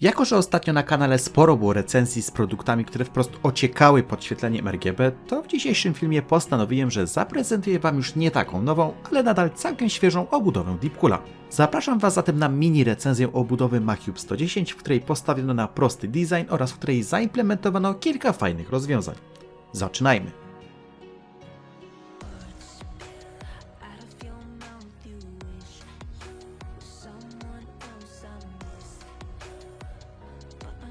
Jako, że ostatnio na kanale sporo było recenzji z produktami, które wprost ociekały podświetleniem RGB, to w dzisiejszym filmie postanowiłem, że zaprezentuję Wam już nie taką nową, ale nadal całkiem świeżą obudowę Deepcoola. Zapraszam Was zatem na mini recenzję obudowy Macube 110, w której postawiono na prosty design oraz w której zaimplementowano kilka fajnych rozwiązań. Zaczynajmy!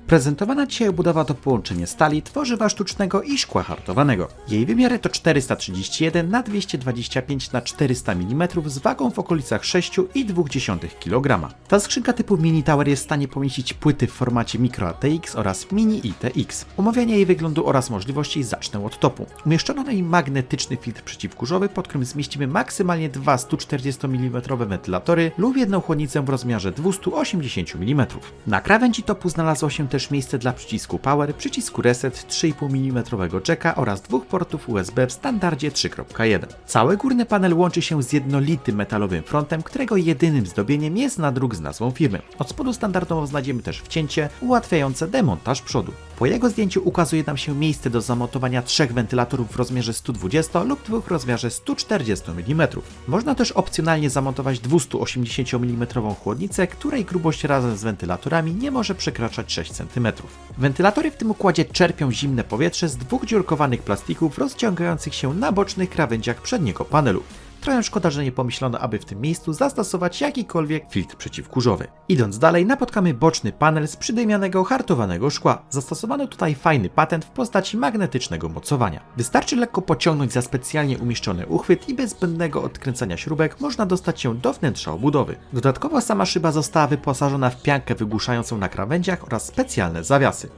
Prezentowana dzisiaj obudowa to połączenie stali, tworzywa sztucznego i szkła hartowanego. Jej wymiary to 431 na 225 na 400 mm z wagą w okolicach 6,2 kg. Ta skrzynka typu Mini Tower jest w stanie pomieścić płyty w formacie Micro ATX oraz Mini ITX. Omawianie jej wyglądu oraz możliwości zacznę od topu. Umieszczono na nim magnetyczny filtr przeciwkurzowy, pod którym zmieścimy maksymalnie dwa 140 mm wentylatory lub jedną chłodnicę w rozmiarze 280 mm. Na krawędzi topu znalazło się też miejsce dla przycisku Power, przycisku Reset, 3,5 mm jacka oraz dwóch portów USB w standardzie 3.1. Cały górny panel łączy się z jednolitym metalowym frontem, którego jedynym zdobieniem jest nadruk z nazwą firmy. Od spodu standardowo znajdziemy też wcięcie ułatwiające demontaż przodu. Po jego zdjęciu ukazuje nam się miejsce do zamontowania trzech wentylatorów w rozmiarze 120 lub dwóch w rozmiarze 140 mm. Można też opcjonalnie zamontować 280 mm chłodnicę, której grubość razem z wentylatorami nie może przekraczać 6 cm. Wentylatory w tym układzie czerpią zimne powietrze z dwóch dziurkowanych plastików rozciągających się na bocznych krawędziach przedniego panelu. Trochę szkoda, że nie pomyślono, aby w tym miejscu zastosować jakikolwiek filtr przeciwkurzowy. Idąc dalej, napotkamy boczny panel z przydymianego hartowanego szkła. Zastosowano tutaj fajny patent w postaci magnetycznego mocowania. Wystarczy lekko pociągnąć za specjalnie umieszczony uchwyt i bez zbędnego odkręcania śrubek można dostać się do wnętrza obudowy. Dodatkowo sama szyba została wyposażona w piankę wygłuszającą na krawędziach oraz specjalne zawiasy.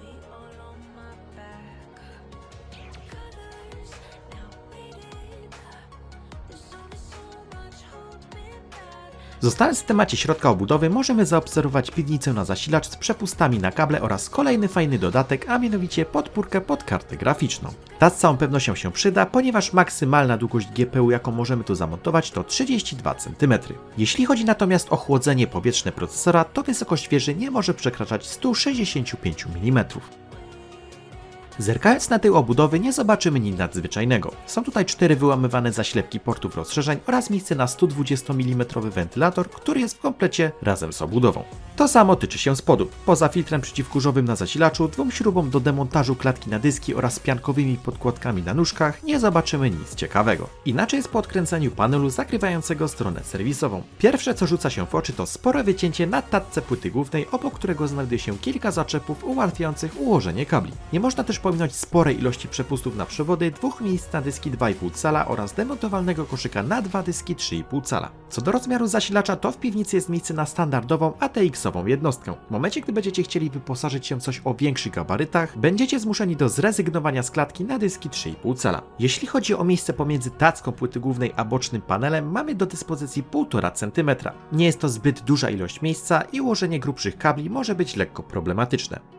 Zostając w temacie środka obudowy, możemy zaobserwować piwnicę na zasilacz z przepustami na kable oraz kolejny fajny dodatek, a mianowicie podpórkę pod kartę graficzną. Ta z całą pewnością się przyda, ponieważ maksymalna długość GPU, jaką możemy tu zamontować, to 32 cm. Jeśli chodzi natomiast o chłodzenie powietrzne procesora, to wysokość wieży nie może przekraczać 165 mm. Zerkając na tył obudowy nie zobaczymy nic nadzwyczajnego. Są tutaj cztery wyłamywane zaślepki portów rozszerzeń oraz miejsce na 120 mm wentylator, który jest w komplecie razem z obudową. To samo tyczy się spodu. Poza filtrem przeciwkurzowym na zasilaczu, dwóm śrubom do demontażu klatki na dyski oraz piankowymi podkładkami na nóżkach nie zobaczymy nic ciekawego. Inaczej jest po odkręceniu panelu zakrywającego stronę serwisową. Pierwsze co rzuca się w oczy to spore wycięcie na tatce płyty głównej, obok którego znajduje się kilka zaczepów ułatwiających ułożenie kabli. Nie można też pominąć sporej ilości przepustów na przewody, dwóch miejsc na dyski 2,5 cala oraz demontowalnego koszyka na dwa dyski 3,5 cala. Co do rozmiaru zasilacza, to w piwnicy jest miejsce na standardową ATX-ową jednostkę. W momencie, gdy będziecie chcieli wyposażyć się w coś o większych gabarytach, będziecie zmuszeni do zrezygnowania z klatki na dyski 3,5 cala. Jeśli chodzi o miejsce pomiędzy tacką płyty głównej a bocznym panelem, mamy do dyspozycji 1,5 cm. Nie jest to zbyt duża ilość miejsca i ułożenie grubszych kabli może być lekko problematyczne.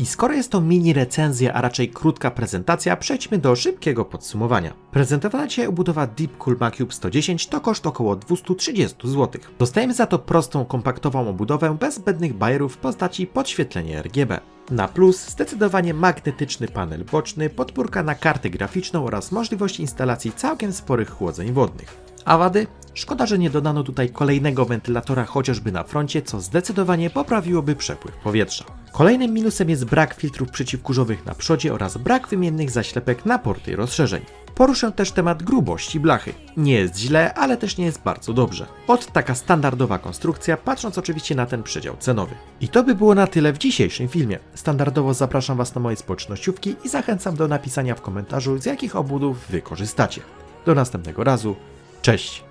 I skoro jest to mini recenzja, a raczej krótka prezentacja, przejdźmy do szybkiego podsumowania. Prezentowana dzisiaj obudowa Deepcool Macube 110 to koszt około 230 zł. Dostajemy za to prostą, kompaktową obudowę bez zbędnych bajerów w postaci podświetlenia RGB. Na plus zdecydowanie magnetyczny panel boczny, podpórka na kartę graficzną oraz możliwość instalacji całkiem sporych chłodzeń wodnych. A wady? Szkoda, że nie dodano tutaj kolejnego wentylatora chociażby na froncie, co zdecydowanie poprawiłoby przepływ powietrza. Kolejnym minusem jest brak filtrów przeciwkurzowych na przodzie oraz brak wymiennych zaślepek na porty rozszerzeń. Poruszę też temat grubości blachy. Nie jest źle, ale też nie jest bardzo dobrze. Od taka standardowa konstrukcja, patrząc oczywiście na ten przedział cenowy. I to by było na tyle w dzisiejszym filmie. Standardowo zapraszam Was na moje społecznościówki i zachęcam do napisania w komentarzu, z jakich obudów Wy korzystacie. Do następnego razu. Cześć!